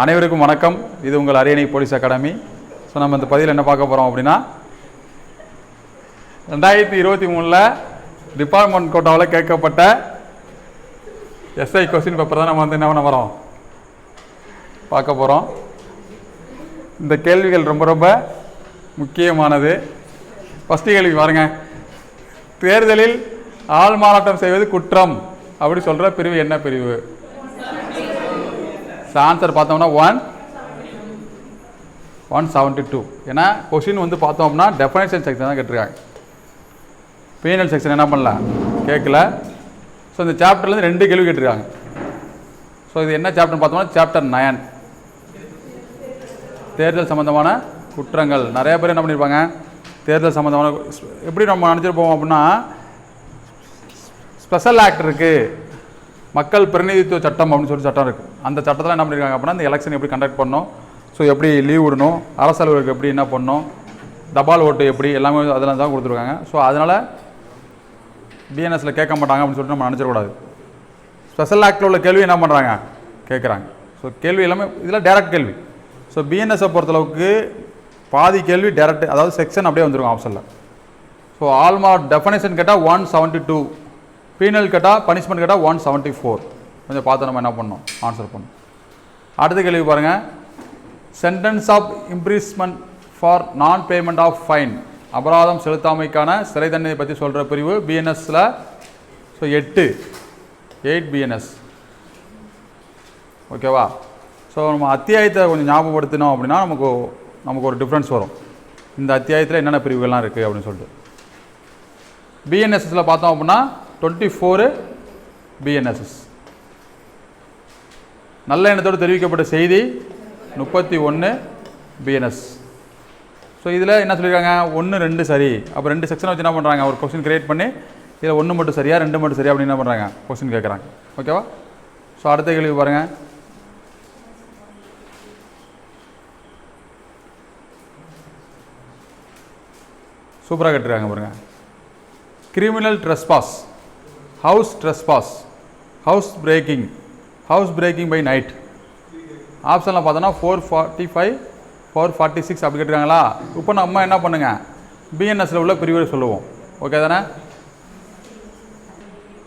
அனைவருக்கும் வணக்கம். இது உங்கள் அரியணை போலீஸ் அகாடமி. ஸோ நம்ம இந்த பதிவில் என்ன பார்க்க போகிறோம் அப்படின்னா ரெண்டாயிரத்தி இருபத்தி மூணில் டிபார்ட்மெண்ட் கோட்டாவில் கேட்கப்பட்ட எஸ்ஐ கொஸ்டின் பேப்பர் தான் நம்ம வந்து என்ன பண்ண போகிறோம் பார்க்க போகிறோம் இந்த கேள்விகள் ரொம்ப ரொம்ப முக்கியமானது. ஃபஸ்ட்டு கேள்வி பாருங்க. தேர்தலில் ஆள் மாறாட்டம் செய்வது குற்றம். அப்படி சொல்கிற பிரிவு என்ன பிரிவு? ஆன்சர் பார்த்தோம்னா ஒன் ஒன் செவன்ட்டி டூ ஏன்னா கொஷின் வந்து பார்த்தோம்னா டெஃபனேஷன் செக்ஷன் தான் கேட்டிருக்காங்க. பீனல் செக்ஷன் என்ன பண்ணல? கேட்கல. ஸோ இந்த சாப்டர்லேருந்து ரெண்டு கேள்வி கேட்டிருக்காங்க. ஸோ இது என்ன சாப்டர் பார்த்தோம்னா சாப்டர் நயன் தேர்தல் சம்மந்தமான குற்றங்கள். நிறைய பேர் என்ன பண்ணியிருப்பாங்க தேர்தல் சம்மந்தமான எப்படி நம்ம நினச்சிருப்போம் அப்படின்னா ஸ்பெஷல் ஆக்ட் இருக்குது மக்கள் பிரதிநிதித்துவ சட்டம் அப்படின்னு சொல்லி சட்டம் இருக்குது அந்த சட்டத்தில் என்ன பண்ணியிருக்காங்க அப்படின்னா இந்த எலெக்ஷன் எப்படி கண்டக்ட் பண்ணணும்? ஸோ எப்படி லீவ் விடணும்? அரசு அலுவலருக்கு எப்படி என்ன பண்ணணும்? தபால் ஓட்டு எப்படி? எல்லாமே அதெல்லாம் தான் கொடுத்துருக்காங்க. ஸோ அதனால் பிஎன்எஸில் கேட்க மாட்டாங்க அப்படின்னு சொல்லிட்டு நம்ம நினச்சிடக்கூடாது ஸ்பெஷல் ஆக்டில் உள்ள கேள்வி என்ன பண்ணுறாங்க கேட்குறாங்க ஸோ கேள்வி எல்லாமே இதில் டேரக்ட் கேள்வி. ஸோ பிஎன்எஸை பொறுத்தளவுக்கு பாதி கேள்வி டேரக்ட் அதாவது செக்ஷன் அப்படியே வந்துருக்கும் ஆப்ஷனில் ஸோ ஆல்மா டெஃபனேஷன் கேட்டால் ஒன் செவன்ட்டி டூ பீனல் கேட்டால் பனிஷ்மெண்ட் கேட்டால் ஒன் செவன்ட்டி ஃபோர் கொஞ்சம் பார்த்து நம்ம என்ன பண்ணோம் ஆன்சர் பண்ணோம் அடுத்த கேள்வி பாருங்கள் sentence of imprisonment for non payment of fine அபராதம் செலுத்தாமைக்கான சிறை தண்டனை பற்றி சொல்கிற பிரிவு பிஎன்எஸில் ஸோ எட்டு. எயிட் பிஎன்எஸ் ஓகேவா ஸோ நம்ம அத்தியாயத்தை கொஞ்சம் ஞாபகப்படுத்தினோம் அப்படின்னா நமக்கு நமக்கு ஒரு டிஃப்ரென்ஸ் வரும். இந்த அத்தியாயத்தில் என்னென்ன பிரிவுகள்லாம் இருக்குது அப்படின்னு சொல்லிட்டு. பிஎன்எஸ்எஸில் பார்த்தோம் அப்படின்னா டுவெண்ட்டி ஃபோரு பிஎன்எஸ்எஸ் நல்ல எண்ணத்தோடு தெரிவிக்கப்பட்ட செய்தி முப்பத்தி ஒன்று பிஎன்எஸ் ஸோ இதில் என்ன சொல்லியிருக்காங்க ஒன்று ரெண்டு சரி. அப்போ ரெண்டு செக்ஷனை வச்சு என்ன பண்ணுறாங்க ஒரு கொஸ்டின் கிரியேட் பண்ணி இதில் ஒன்று மட்டும் சரியா ரெண்டு மட்டும் சரியா அப்படின்னு என்ன பண்ணுறாங்க கொஸ்டின் கேட்குறாங்க ஓகேவா ஸோ அடுத்த கேள்வி பாருங்கள் சூப்பராக கட்டுறாங்க பாருங்கள் criminal trespass house trespass house breaking house breaking by night ஆப்ஷனில் பார்த்தோன்னா four forty five four forty six அப்படி கேட்டிருக்காங்களா? இப்போ நம்ம என்ன பண்ணுங்கள் பிஎன்எஸில் உள்ள பிரிவை சொல்லுவோம். ஓகே தானே?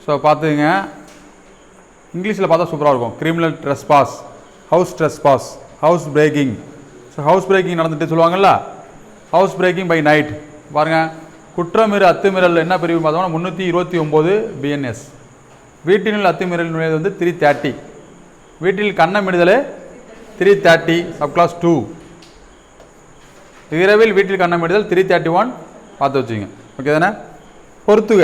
ஸோ பார்த்துங்க இங்கிலீஷில் பார்த்தா சூப்பராக இருக்கும். Criminal trespass house trespass house breaking so house breaking நடந்துட்டு சொல்லுவாங்கள்ல ஹவுஸ் பிரேக்கிங் பை நைட் பாருங்கள் குற்றமீறு அத்துமீறல் என்ன பிரிவு பார்த்தோம்னா முந்நூற்றி இருபத்தி ஒம்பது பிஎன்எஸ் வீட்டினுள் அத்துமீறல் நுழைவது வந்து த்ரீ தேர்ட்டி வீட்டில் கண்ணமிடுதல் three thirty sub clause two இரவில் வீட்டில் கண்ணமிடுதல் த்ரீ தேர்ட்டி ஒன் பார்த்து வச்சுங்க ஓகே தானே? பொறுத்துக.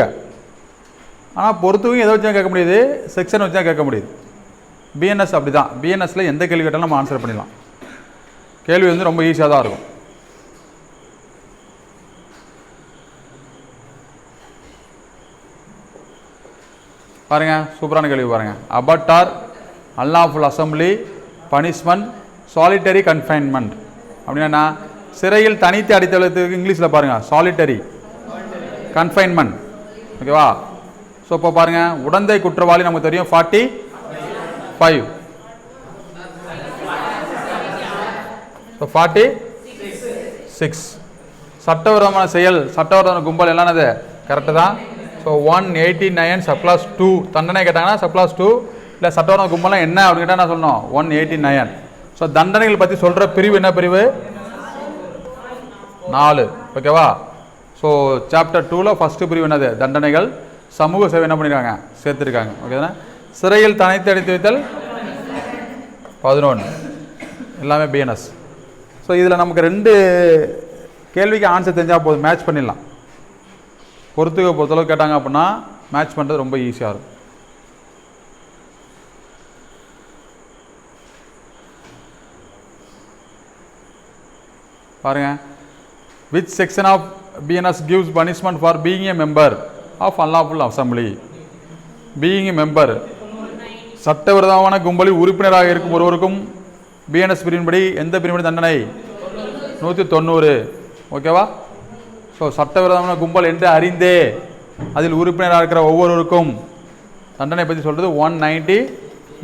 ஆனால் பொறுத்துக்கும் எதை வச்சு கேட்க முடியுது? செக்ஷன் வச்சு கேட்க முடியுது. பிஎன்எஸ் அப்படி தான் பிஎன்எஸில் எந்த கேள்வி கேட்டாலும் நம்ம ஆன்சர் பண்ணிடலாம். கேள்வி வந்து ரொம்ப ஈஸியாக தான் இருக்கும். பாருங்க சூப்பரான கேள்வி பாருங்கள் abettor unlawful assembly punishment solitary confinement அப்படின்னா சிறையில் தனித்து அடித்தளத்துக்கு இங்கிலீஷில் பாருங்கள் சாலிட்டரி கன்ஃபைன்மெண்ட் ஓகேவா ஸோ இப்போ பாருங்கள் உடந்தை குற்றவாளி நமக்கு தெரியும் forty five so forty six சட்டவிரோதமான செயல் சட்டவிரோதமான கும்பல் என்னன்னது கரெக்டு தான். So one eighty nine sub clause two தண்டனை கேட்டாங்கன்னா சப்ளாஸ் டூ இல்லை சட்டவிரோத கும்பலாம் என்ன அப்படின்னு கேட்டால் நான் சொன்னோம் ஒன் எயிட்டி நைன் ஸோ தண்டனைகள் பற்றி சொல்கிற பிரிவு என்ன பிரிவு? நாலு. ஓகேவா ஸோ சாப்டர் டூவில் ஃபஸ்ட்டு பிரிவு என்னது? தண்டனைகள். சமூக சேவை என்ன பண்ணியிருக்காங்க சேர்த்துருக்காங்க. ஓகேதானே சிறையில் தனித்து அடித்து வைத்தல் பதினொன்று எல்லாமே பிஎன்எஸ் ஸோ இதில் நமக்கு ரெண்டு கேள்விக்கு ஆன்சர் தெரிஞ்சால் போதும். மேட்ச் பண்ணிடலாம். பொறுத்துக்க பொறுத்தளவு கேட்டாங்க அப்படின்னா மேட்ச் பண்ணுறது ரொம்ப ஈஸியாக இருக்கும். பாருங்க. Which section of BNS gives punishment for being a member of unlawful assembly being a member சட்டவிரோதமான கும்பலில் உறுப்பினராக இருக்கும் ஒருவருக்கும் பிஎன்எஸ் பிரிவின்படி எந்த பிரிவின் தண்டனை? நூற்றி தொண்ணூறு. ஓகேவா ஸோ சட்டவிரோதமான கும்பல் என்று அறிந்தே அதில் உறுப்பினராக இருக்கிற ஒவ்வொருவருக்கும் தண்டனை பற்றி சொல்கிறது ஒன் நைன்டி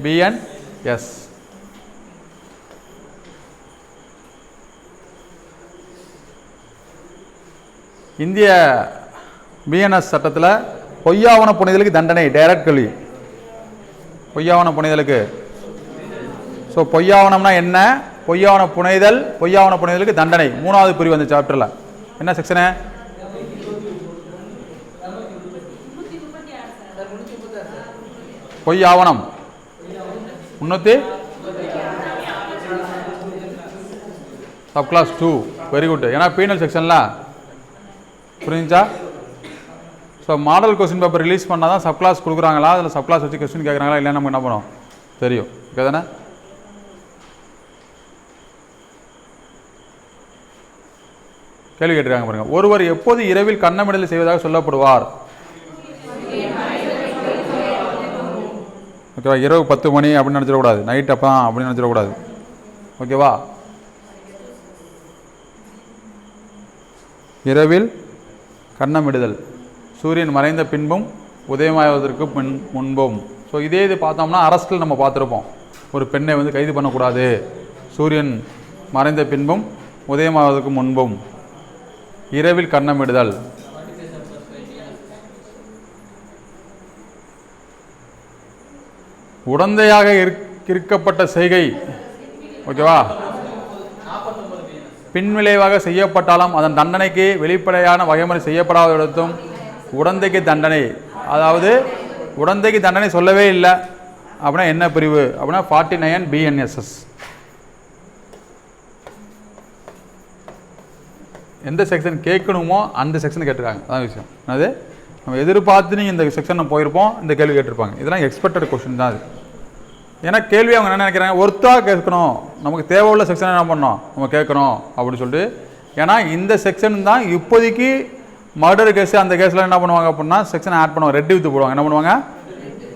பிஎன் எஸ் இந்திய பிஎன்எஸ் சட்டத்தில் பொய்யாவன புனிதலுக்கு தண்டனை டைரக்ட் கல்வி பொய்யாவன புனிதலுக்கு. ஸோ பொய்யாவனம்னா என்ன? பொய்யாவன புனைதல் பொய்யாவன புனிதலுக்கு தண்டனை. மூணாவது பிரிவு அந்த சாப்டரில் என்ன செக்ஷனு? பொய் ஆவணம். முன்னூற்றி sub class two very good ஏன்னா பீனல் செக்ஷனில் புரிஞ்சுச்சா? So model question paper release பண்ணால் தான் சப் கிளாஸ் கொடுக்குறாங்களா? அதில் சப் கிளாஸ் வச்சு கொஸ்டின் கேட்குறாங்களா? இல்லைன்னு நம்ம என்ன பண்ணோம் தெரியும். ஓகே தானே கேள்வி கேட்டிருக்காங்க பாருங்க. ஒருவர் எப்போது இரவில் கண்ணமிடல் செய்வதாக சொல்லப்படுவார்? ஓகேவா? இரவு பத்து மணி அப்படின்னு நினச்சிடக்கூடாது. நைட் அப்போ அப்படின்னு நினச்சிடக்கூடாது. ஓகேவா? இரவில் கண்ணமிடுதல் சூரியன் மறைந்த பின்பும் உதயமாவதற்கு முன் முன்பும். ஸோ இதே இது பார்த்தோம்னா அரஸ்டில் நம்ம பார்த்துருப்போம். ஒரு பெண்ணை வந்து கைது பண்ணக்கூடாது. சூரியன் மறைந்த பின்பும் உதயமாவதற்கு முன்பும். இரவில் கண்ணமிடுதல். உடந்தையாக இருக்- இருக்கப்பட்ட செய்கை. ஓகேவா? பின்விளைவாக செய்யப்பட்டாலும் அதன் தண்டனைக்கு வெளிப்படையான வகைமுறை செய்யப்படாத இடத்தும் உடந்தைக்கு தண்டனை. அதாவது உடந்தைக்கு தண்டனை சொல்லவே இல்லை. அப்படின்னா என்ன பிரிவு? அப்படின்னா ஃபார்ட்டி நைன் பிஎன்எஸ்எஸ் எந்த செக்ஷன் கேட்கணுமோ அந்த செக்ஷன் கேட்டிருக்காங்க. அதான் விஷயம். அது நம்ம எதிர்பார்த்து நீங்கள் இந்த செக்ஷன் போயிருப்போம் இந்த கேள்வி கேட்டிருப்பாங்க. இதெல்லாம் எக்ஸ்பெக்டட் கொஸ்டின் தான் அது. ஏன்னா கேள்வி அவங்க என்ன நினைக்கிறாங்க? ஒருத்தாக கேட்கணும். நமக்கு தேவையுள்ள செக்ஷன் என்ன பண்ணோம் நம்ம கேட்கணும் அப்படின்னு சொல்லிட்டு. ஏன்னா இந்த செக்ஷன் தான் இப்போதைக்கு மர்டர் கேஸ் அந்த கேஸில் என்ன பண்ணுவாங்க அப்படின்னா செக்ஷன் ஆட் பண்ணுவாங்க. ரெட் வித்து போடுவாங்க. என்ன பண்ணுவாங்க?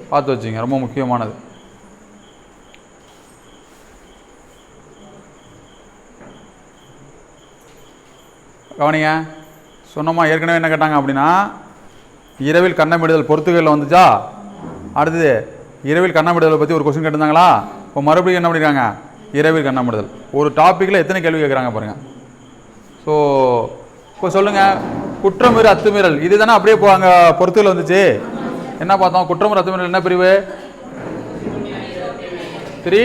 பார்த்து வச்சுங்க. ரொம்ப முக்கியமானது. கவனிங்க. சொன்னோமா ஏற்கனவே என்ன கேட்டாங்க அப்படின்னா இரவில் கண்ணமிடுதல் பொறுத்துகளில் வந்துச்சா? அடுத்தது இரவில் கண்ணமிடுதலை பற்றி ஒரு கொஸ்டின் கேட்டிருந்தாங்களா? இப்போ மறுபடியும் என்ன பண்ணிருக்காங்க? இரவில் கண்ணமிடுதல். ஒரு டாப்பிக்கில் எத்தனை கேள்வி கேட்குறாங்க பாருங்கள் ஸோ இப்போ சொல்லுங்கள் குற்றமீறு அத்துமீறல். இது தானே அப்படியே இப்போ அங்கே பொறுத்துகள் வந்துச்சு. என்ன பார்த்தோம்? குற்றமீறு அத்துமீறல் என்ன பிரிவு? த்ரீ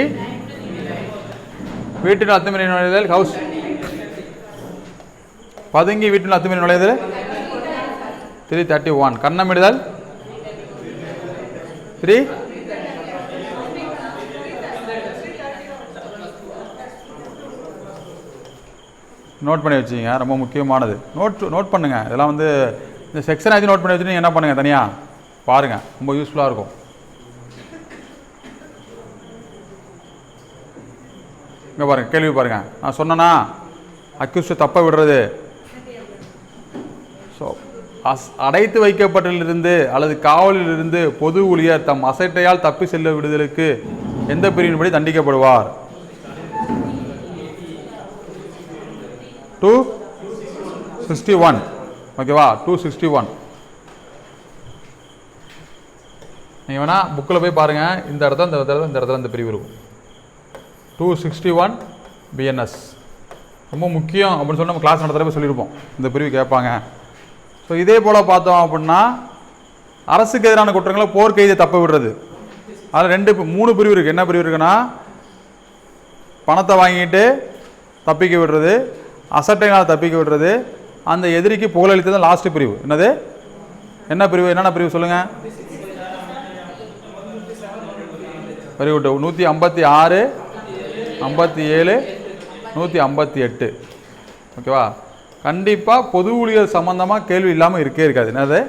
வீட்டில் அத்துமீறல் நுழைதல் ஹவுஸ் பதுங்கி வீட்டில் அத்துமீறி நுழையுது? த்ரீ தேர்ட்டி ஒன் கண்ணமிடுதல் த்ரீ நோட் பண்ணி வச்சுங்க ரொம்ப முக்கியமானது. நோட் நோட் பண்ணுங்கள் இதெல்லாம் வந்து இந்த செக்ஷன் ஆச்சு நோட் பண்ணி வச்சுட்டு என்ன பண்ணுங்கள் தனியாக பாருங்கள் ரொம்ப யூஸ்ஃபுல்லாக இருக்கும். இங்கே பாருங்கள் கேள்வி பாருங்கள் நான் சொன்னேன்னா அக்யூஸ்ட் தப்பாக விடுறது. ஸோ அஸ் அடைத்து வைக்கப்பட்டதிலிருந்து அல்லது காவலிலிருந்து பொது ஊழியர் தம் அசட்டையால் தப்பி செல்ல விடுதலுக்கு எந்த பிரிவின்படி தண்டிக்கப்படுவார்? டூ சிக்ஸ்டி ஒன் ஓகேவா டூ சிக்ஸ்டி ஒன் நீங்கள் வேணால் புக்கில் போய் பாருங்கள் இந்த இடத்துல இந்த இடத்துல இந்த இடத்துல இந்த பிரிவு இருக்கும். டூ சிக்ஸ்டி ஒன் பிஎன்எஸ் ரொம்ப முக்கியம் அப்படின்னு சொல்லி நம்ம கிளாஸ் நடத்துகிறப்ப சொல்லியிருப்போம். இந்த பிரிவு கேட்பாங்க. ஸோ இதே போல் பார்த்தோம் அப்படின்னா அரசுக்கு எதிரான குற்றங்களை போர்க்கைதை தப்ப விடுறது. அதில் ரெண்டு பி- மூணு பிரிவு இருக்குது என்ன பிரிவு இருக்குன்னா பணத்தை வாங்கிட்டு தப்பிக்க விடுறது அசட்டைனால் தப்பிக்க விடுறது அந்த எதிரிக்கு புகழளித்தது லாஸ்ட் பிரிவு. என்னது? என்ன பிரிவு? என்னென்ன பிரிவு சொல்லுங்கள் வெரி குட் நூற்றி ஐம்பத்தி ஆறு ஐம்பத்தி ஏழு நூற்றி ஐம்பத்தி எட்டு. ஓகேவா கண்டிப்பாக பொது ஊழியர் சம்மந்தமாக கேள்வி இல்லாமல் இருக்கே இருக்காது. என்னது?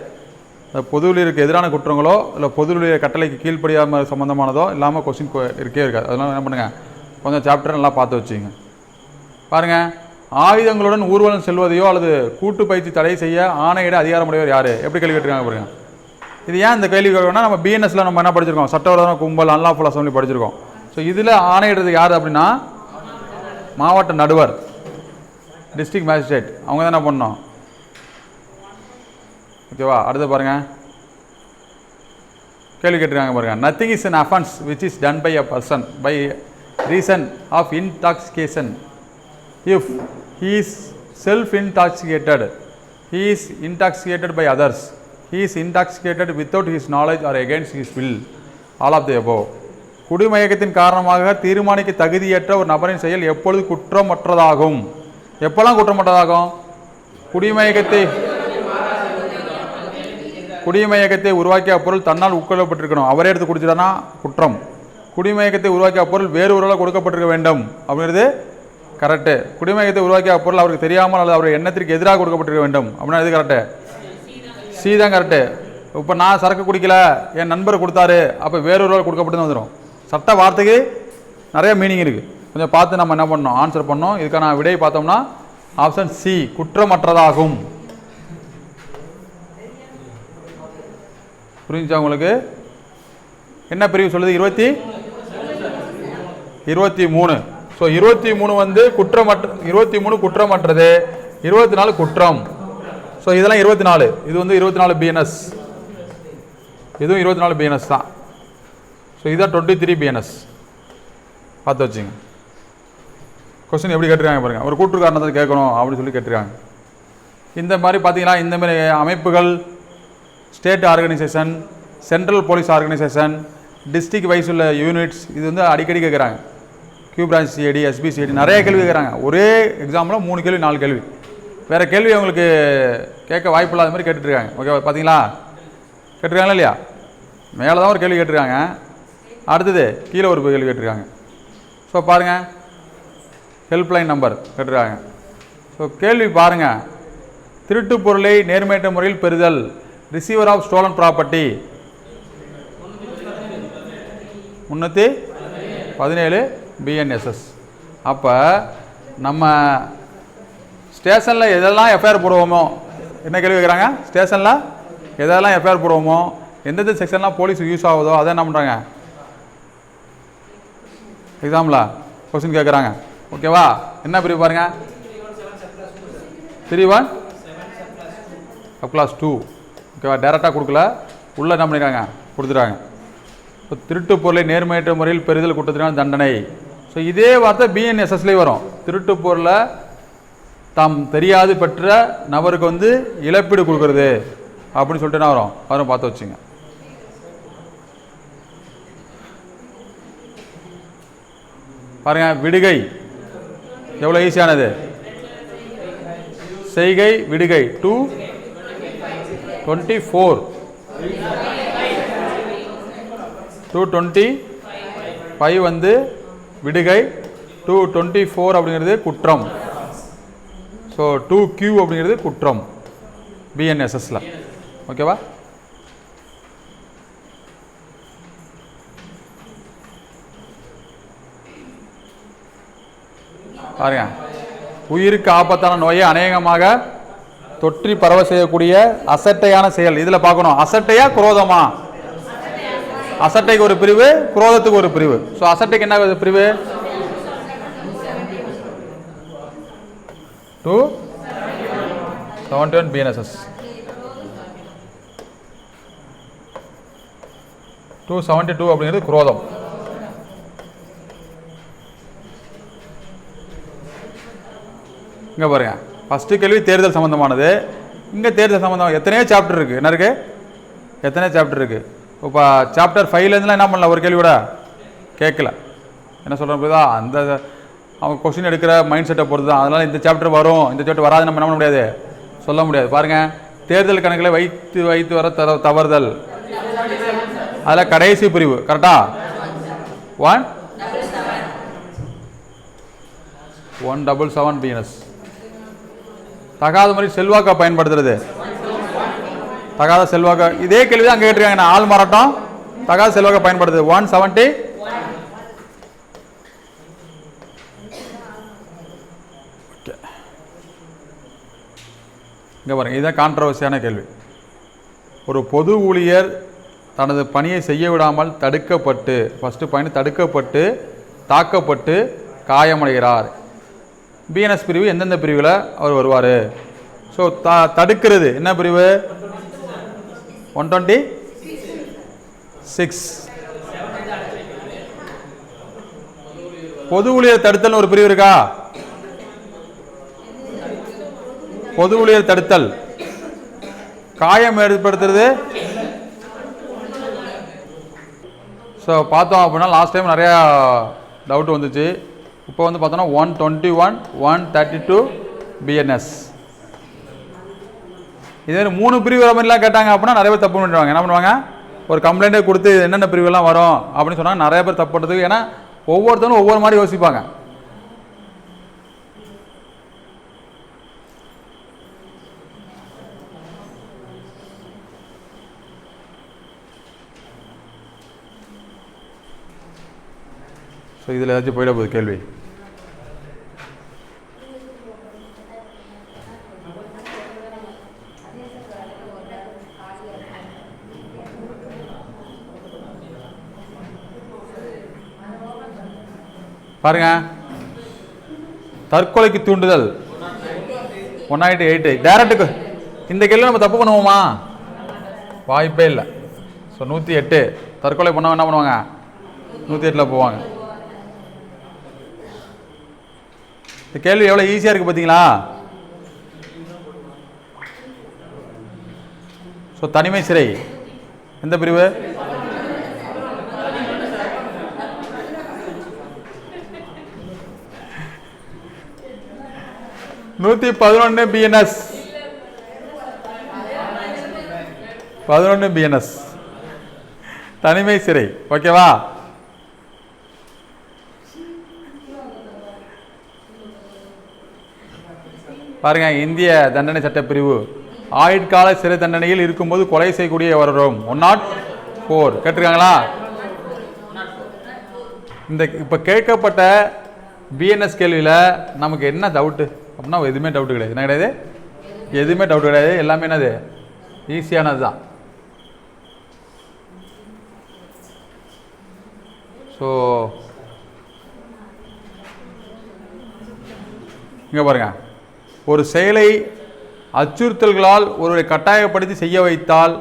பொது ஊழியருக்கு எதிரான குற்றங்களோ இல்லை பொது ஊழியர் கட்டளைக்கு கீழ்ப்படியாமல் சம்மந்தமானதோ இல்லாமல் கொஸ்டின் இருக்கே இருக்காது. அதெல்லாம் என்ன பண்ணுங்கள் கொஞ்சம் சாப்டர் நல்லா பார்த்து வச்சுங்க பாருங்கள் ஆயுதங்களுடன் ஊர்வலம் செல்வதையோ அல்லது கூட்டு பயிற்சி தடை செய்ய ஆணையிட அதிகாரமுடையவர் யார்? எப்படி கேள்வி கேட்டிருக்காங்க பாருங்கள் இது ஏன் இந்த கேள்வி கேட்கணும்னா நம்ம பிஎன்எஸ்ல நம்ம என்ன படிச்சிருக்கோம்? சட்டவிரோத கும்பல் அன்லாஃபுல் அசம்பிளி படிச்சிருக்கோம். ஸோ இதில் ஆணையிடுறது யார் அப்படின்னா மாவட்ட நடுவர். டிஸ்ட்ரிக் மேஜிஸ்ட்ரேட் அவங்க தான் என்ன பண்ணோம் ஓகேவா அடுத்து பாருங்கள் கேள்வி கேட்டிருக்காங்க பாருங்கள் nothing is an offence which is done by a person by reason of intoxication if he is self intoxicated he is intoxicated by others he is intoxicated without his knowledge or against his will all of the above குடிமயக்கத்தின் காரணமாக தீர்மானிக்க தகுதியற்ற ஒரு நபரின் செயல் எப்பொழுது குற்றமற்றதாகும் எப்பெல்லாம் குற்றமற்றதாகும் குடிமயக்கத்தை குடிமயக்கத்தை உருவாக்கிய பொருள் தன்னால் உட்கொள்ளப்பட்டிருக்கணும். அவரே எடுத்து குடிச்சிட்டானா குற்றம். குடிமயக்கத்தை உருவாக்கிய பொருள் வேறு ஒருவரால் கொடுக்கப்பட்டிருக்க வேண்டும். அப்படிங்கிறது கரெக்டு குடிமயக்கத்தை உருவாக்கிய பொருள் அவருக்கு தெரியாமல் அல்லது அவருடைய எண்ணத்திற்கு எதிராக கொடுக்கப்பட்டிருக்க வேண்டும். அப்படின்னா இது கரெக்டு சி தான் கரெக்டு இப்போ நான் சரக்கு குடிக்கல என் நண்பர் கொடுத்தாரு அப்போ வேறொருவர் கொடுக்கப்பட்டு வந்துடும் சட்ட வார்த்தைக்கு நிறைய மீனிங் இருக்குது கொஞ்சம் பார்த்து நம்ம என்ன பண்ணோம் ஆன்சர் பண்ணோம் இதுக்கான விடையை பார்த்தோம்னா ஆப்ஷன் சி குற்றமற்றதாகும். புரிஞ்சுச்சா உங்களுக்கு? என்ன பிரிவு சொல்லுது? இருபத்தி? இருபத்தி மூணு. ஸோ இருபத்தி மூணு வந்து குற்றமற்ற இருபத்தி மூணு குற்றமற்றது இருபத்தி நாலு குற்றம். ஸோ இதெல்லாம் இருபத்தி நாலு. இது வந்து இருபத்தி நாலு பிஎன்எஸ் இதுவும் இருபத்தி நாலு பிஎன்எஸ் தான். ஸோ இதான் டுவெண்ட்டி த்ரீ பிஎன்எஸ் பார்த்து வச்சுங்க. கொஸ்டின் எப்படி கேட்டிருக்காங்க பாருங்க. ஒரு கூட்டு காரணத்தை கேட்கணும் அப்படின்னு சொல்லி கேட்டிருக்காங்க. இந்த மாதிரி பார்த்தீங்கன்னா இந்த மாதிரி அமைப்புகள் state organisation central police organisation district wise உள்ள யூனிட்ஸ் இது வந்து அடிக்கடி கேட்குறாங்க. Q branch CID SP CID நிறைய கேள்வி கேட்குறாங்க. ஒரே எக்ஸாமில் மூணு கேள்வி நாலு கேள்வி. வேறு கேள்வி அவங்களுக்கு கேட்க வாய்ப்பு இல்லாத மாதிரி கேட்டுட்ருக்காங்க. ஓகேவா பார்த்தீங்களா? கேட்டிருக்காங்களா இல்லையா? மேலே தான் ஒரு கேள்வி கேட்டிருக்காங்க. அடுத்தது கீழே ஒரு கேள்வி கேட்டிருக்காங்க. ஸோ பாருங்கள் ஹெல்ப்லைன் நம்பர் கட்டுறாங்க ஸோ கேள்வி பாருங்கள் திருட்டு பொருளை நேர்மையற்ற முறையில் பெறுதல் ரிசீவர் ஆஃப் ஸ்டோலன் ப்ராப்பர்ட்டி முந்நூற்றி பதினேழு பிஎன்எஸ்எஸ் அப்போ நம்ம ஸ்டேஷனில் எதெல்லாம் எஃப்ஐஆர் போடுவோமோ என்ன கேள்வி கேட்குறாங்க? ஸ்டேஷனில் எதெல்லாம் எஃப்ஐஆர் போடுவோமோ எந்தெந்த செக்ஷன்லாம் போலீஸ் யூஸ் ஆகுதோ அதை என்ன பண்ணுறாங்க எக்ஸாமில் கொஸ்டின் கேட்குறாங்க. ஓகேவா? என்ன பிரிவு பாருங்க? Three one sub clause two ஓகேவா? டேரெக்டாக கொடுக்கல. உள்ளே என்ன பண்ணிடுறாங்க கொடுத்துட்டாங்க. இப்போ திருட்டு பொருளை நேர்மையற்ற முறையில் பெறுதல் குற்றத்தினால் தண்டனை. ஸோ இதே வார்த்தை பிஎன்எஸ்எஸ்லேயே வரும். திருட்டு பொருளை தாம் தெரியாது பெற்ற நபருக்கு வந்து இழப்பீடு கொடுக்குறது. அப்படின்னு சொல்லிட்டு என்ன வரும்? வரும் பார்த்து வச்சுங்க. பாருங்க விடுகை. எவ்வளோ ஈஸியானது செய்கை விடுகை. Two twenty four two twenty five வந்து விடுகை. டூ டுவெண்ட்டி ஃபோர் அப்படிங்கிறது குற்றம். ஸோ டூ கியூ அப்படிங்கிறது குற்றம். பிஎன்எஸ்எஸில் ஓகேவா பாருங்க. உயிருக்கு ஆபத்தான நோயை அநேகமாக தொற்றி பரவ செய்யக்கூடிய அசட்டையான செயல். இதில் பார்க்கணும். அசட்டையா குரோதமா? அசட்டைக்கு ஒரு பிரிவு குரோதத்துக்கு ஒரு பிரிவு. ஸோ அசட்டைக்கு என்ன பிரிவு? Two seventy one BNSS two seventy two அப்படிங்கிறது குரோதம். இங்கே பாருங்கள் ஃபஸ்ட்டு கேள்வி தேர்தல் சம்மந்தமானது இங்கே தேர்தல் சம்மந்தம் எத்தனையோ சாப்டர் இருக்குது என்ன இருக்குது எத்தனையோ சாப்டர் இருக்குது இப்போ சாப்டர் ஃபைவ்லேருந்துலாம் என்ன பண்ணல ஒரு கேள்வி கூட கேட்கல. என்ன சொல்கிறேன் புரியுதா? அந்த அவங்க கொஸ்டின் எடுக்கிற மைண்ட் செட்டை பொறுத்து தான் அதனால் இந்த சாப்டர் வரும். இந்த சாப்டர் வராது நம்ம என்ன பண்ண முடியாது? சொல்ல முடியாது. பாருங்கள் தேர்தல் கணக்கில் வைத்து வைத்து வர தர தவறுதல். அதில் கடைசி பிரிவு. கரெக்டா one one double seven BNS தகாத மாதிரி செல்வாக்கா பயன்படுத்துறது. தகாத செல்வாக்கா. இதே கேள்வி தான் அங்கே கேட்டிருக்காங்க. நான் ஆள் மாறாட்டம். தகாத செல்வாக்கா பயன்படுத்துது. ஒன் செவன்ட்டி இங்கே பாருங்கள் இதுதான் கான்ட்ரவர்சியான கேள்வி. ஒரு பொது ஊழியர் தனது பணியை செய்ய விடாமல் தடுக்கப்பட்டு ஃபஸ்ட்டு பணி தடுக்கப்பட்டு தாக்கப்பட்டு காயமடைகிறார். பிஎன்எஸ் பிரிவு எந்தெந்த பிரிவில் அவர் வருவார்? ஸோ த தடுக்கிறது. என்ன பிரிவு? ஒன் டுவெண்ட்டி சிக்ஸ் பொது ஊழியர் தடுத்தல்னு ஒரு பிரிவு இருக்கா? பொது ஊழியர் தடுத்தல். காயம் ஏற்படுத்துறது? ஸோ பார்த்தோம் அப்படின்னா லாஸ்ட் டைம் நிறையா டவுட் வந்துச்சு. இப்போ வந்து பார்த்தோன்னா one twenty one one thirty two BNS இதே மூணு பிரிவு வர மாதிரிலாம் கேட்டாங்க அப்படின்னா நிறைய பேர் தப்பு பண்ணிடுவாங்க. என்ன பண்ணுவாங்க? ஒரு கம்ப்ளைண்ட்டே கொடுத்து என்னென்ன பிரிவுலாம் வரும் அப்படின்னு சொன்னாங்க நிறைய பேர் தப்பு பண்ணுறதுக்கு ஏன்னா ஒவ்வொருத்தரும் ஒவ்வொரு மாதிரி யோசிப்பாங்க. ஸோ இதில் ஏதாச்சும் போயிட போகுது கேள்வி? பாருங்க. தற்கொலைக்கு தூண்டுதல். ஒன் நைன்டி எயிட்டு டேரக்டுக்கு இந்த கேள்வி நம்ம தப்பு பண்ணுவோமா? வாய்ப்பே இல்லை. ஸோ நூற்றி எட்டு. தற்கொலை பண்ணவங்க என்ன பண்ணுவாங்க? நூற்றி எட்டில் போவாங்க. இந்த கேள்வி எவ்வளோ ஈஸியாக இருக்குது பார்த்தீங்களா ஸோ தனிமை சிறை. எந்த பிரிவு? நூற்றி பதினொன்று பிஎன்எஸ் பதினொன்று பிஎன்எஸ் தனிமை சிறை ஓகேவா? பாருங்க இந்திய தண்டனை சட்டப்பிரிவு. ஆயுட்கால சிறை தண்டனையில் இருக்கும்போது கொலை செய்யக்கூடிய வரும் ஒன் நாட் ஃபோர் கேட்டிருக்காங்களா? இந்த இப்போ கேட்கப்பட்ட பிஎன்எஸ் கேள்வியில் நமக்கு என்ன டவுட்டு அப்படின்னா எதுவுமே டவுட்டு கிடையாது. என்ன கிடையாது? எதுவுமே டவுட் கிடையாது. எல்லாமே என்னது? ஈஸியானது தான். ஸோ இங்கே பாருங்கள் ஒரு செயலை அச்சுறுத்தல்களால் ஒருவரை கட்டாயப்படுத்தி செய்ய வைத்தால்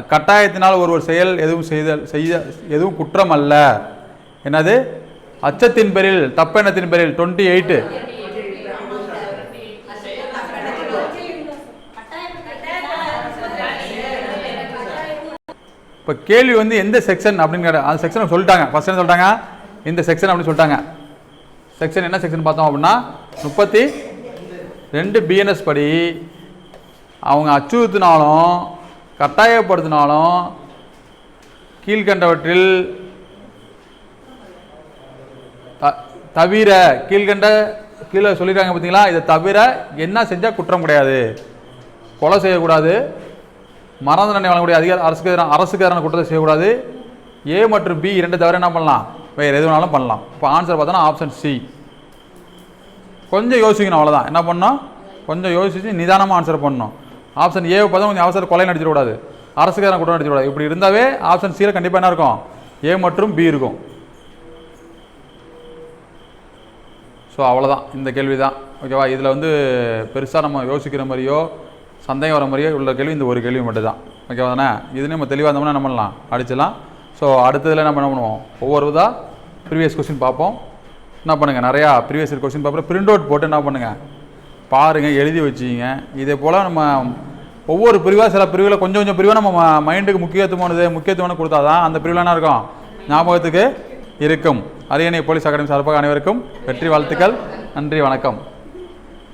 அக்கட்டாயத்தினால் ஒருவர் செயல் எதுவும் செய்தல் செய்ய எதுவும் குற்றம் அல்ல என்னது? அச்சத்தின் பேரில் தப்பெண்ணத்தின் பேரில் டுவெண்ட்டி எயிட்டு இப்போ கேள்வி வந்து எந்த செக்ஷன் அப்படிங்கிற அந்த செக்ஷன் சொல்லிட்டாங்க. ஃபர்ஸ்ட் என்ன சொல்லிட்டாங்க? இந்த செக்ஷன் அப்படின்னு சொல்லிட்டாங்க. செக்ஷன் என்ன செக்ஷன் பார்த்தோம் அப்படின்னா முப்பத்தி ரெண்டு பிஎன்எஸ் படி அவங்க அச்சுறுத்தினாலும் கட்டாயப்படுத்தினாலும் கீழ்கண்டவற்றில் த தவிர கீழ்கண்ட கீழே சொல்லியிருக்காங்க பார்த்தீங்களா இதை தவிர என்ன செஞ்சால் குற்றம் கிடையாது. கொலை செய்யக்கூடாது. மரண தண்டனை வழங்கக்கூடிய அதிகார அரசுக்கு எதிரான அரசுக்கு எதிரான குற்றத்தை செய்யக்கூடாது. ஏ மற்றும் பி இரண்டு தவிர என்ன பண்ணலாம்? வேறு எது வேணாலும் பண்ணலாம். இப்போ ஆன்சர் பார்த்தோன்னா ஆப்ஷன் சி கொஞ்சம் யோசிக்கணும் அவ்வளோதான் என்ன பண்ணணும்? கொஞ்சம் யோசிச்சு நிதானமாக ஆன்சர் பண்ணணும். ஆப்ஷன் ஏ பார்த்தா கொஞ்சம் அவசர கொலை நடிச்சிடக்கூடாது. அரசுக்கு எதிரான குற்றம் நடிச்சிடக்கூடாது. இப்படி இருந்தாவே ஆப்ஷன் சியில் கண்டிப்பாக என்ன இருக்கும்? ஏ மற்றும் பி இருக்கும். ஸோ அவ்வளோதான் இந்த கேள்வி தான் ஓகேவா இதில் வந்து பெருசாக நம்ம யோசிக்கிற மாதிரியோ சந்தேகம் வர மாதிரியே உள்ள கேள்வி இந்த ஒரு கேள்வி மட்டும் தான் ஓகேவா தானே? இதுலேயும் நம்ம தெளிவாக இருந்தோம்னா என்ன பண்ணலாம்? அடிச்சிடலாம். ஸோ அடுத்ததில் நம்ம என்ன பண்ணுவோம்? ஒவ்வொரு இதாக ப்ரீவியஸ் கொஸ்டின் பார்ப்போம். என்ன பண்ணுங்கள் நிறையா ப்ரீவியஸ் கொஸ்டின் பார்ப்போம். பிரிண்ட் அவுட் போட்டு என்ன பண்ணுங்கள் பாருங்கள் எழுதி வச்சுக்கிங்க இதே போல் நம்ம ஒவ்வொரு பிரிவாக சில பிரிவில் கொஞ்சம் கொஞ்சம் பிரிவாக நம்ம மைண்டுக்கு முக்கியத்துவமானது முக்கியத்துவம்னு கொடுத்தா தான் அந்த பிரிவில் என்ன இருக்கும்? ஞாபகத்துக்கு இருக்கும். அரியணை போலீஸ் அகாடமி சார்பாக அனைவருக்கும் வெற்றி வாழ்த்துக்கள். நன்றி வணக்கம்.